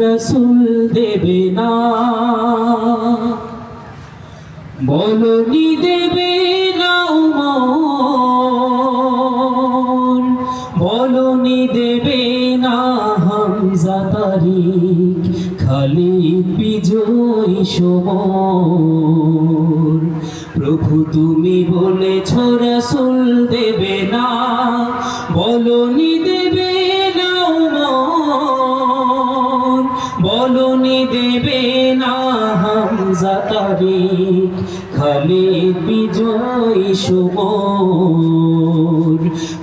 রসুল দেবে না। বলনি দেবে না উমর। বলনি দেবে না হামজা তারিক, খালিদ বিজয় সমর। প্রভু তুমি বলেছ রসুল দেবে না। বলনি দেবে বলনি দেবে না হামজা তারিক খালিদ বিজয়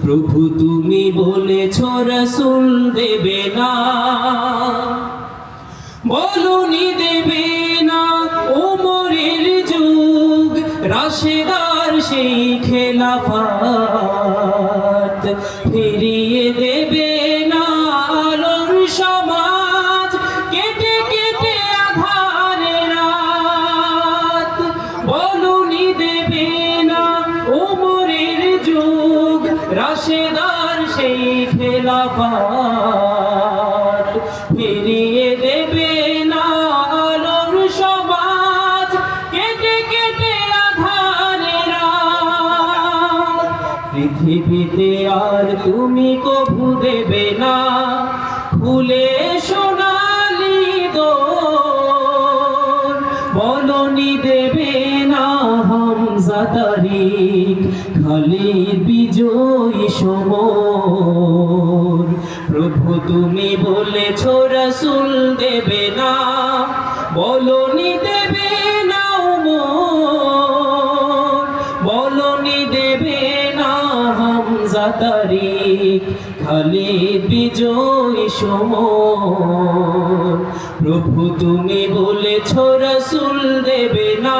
প্রভু তুমি বলেছ, রসুল দেবে না। বলনি দেবে না ওমরের যুগ, রাশেদার সেই খেলাফাত। ফিরিয়ে রাশেদার সেই খেলাফাত ফিরিয়ে দেবে না সমাজ। কেটে কেটে আধারে রাত পৃথিবীতে আর তুমি কভু দেবে না। ফুলে সোনালি দোর বলনি দেবে না হামজা তারিক। খালিদ বিজয়ী সমর। প্রভু, তুমি বলেছ, রসুল দেবে না, বলনি দেবে না বলনি দেবে না হামজা তারিক খালিদ বিজয় সমর। প্রভু, তুমি বলেছ, রসুল দেবে না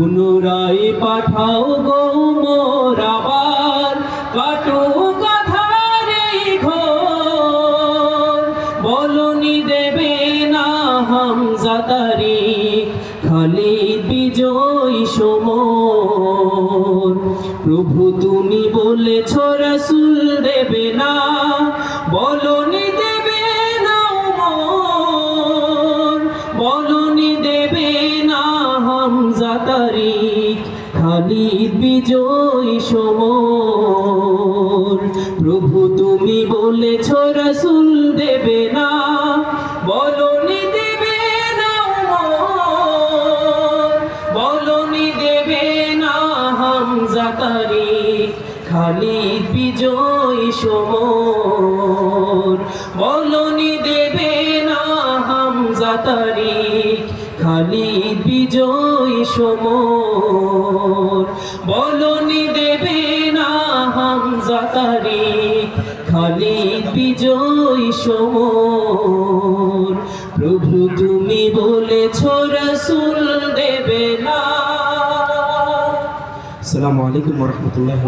পুনরায় পাঠাও গো মোর কাটো ঘোর। বলনি দেবে সমর প্রভু তুমি বলেছ রসুল দেবে না। বলনি তারিক খালিদ বিজয় সমর। প্রভু তুমি বলেছ, রসুল দেবে না, বলনি দেবে না বলনি দেবে না হামজা তারিক খালিদ বিজয় সমর। বলনি দেবে হামজা খালিদ বিজয় সমর। বলনি দেবে না হামজা তারিক খালিদ বিজয় সমর। প্রভু তুমি বলেছ, রসুল দেবে না। আসসালামু আলাইকুম রহমতুল্লাহ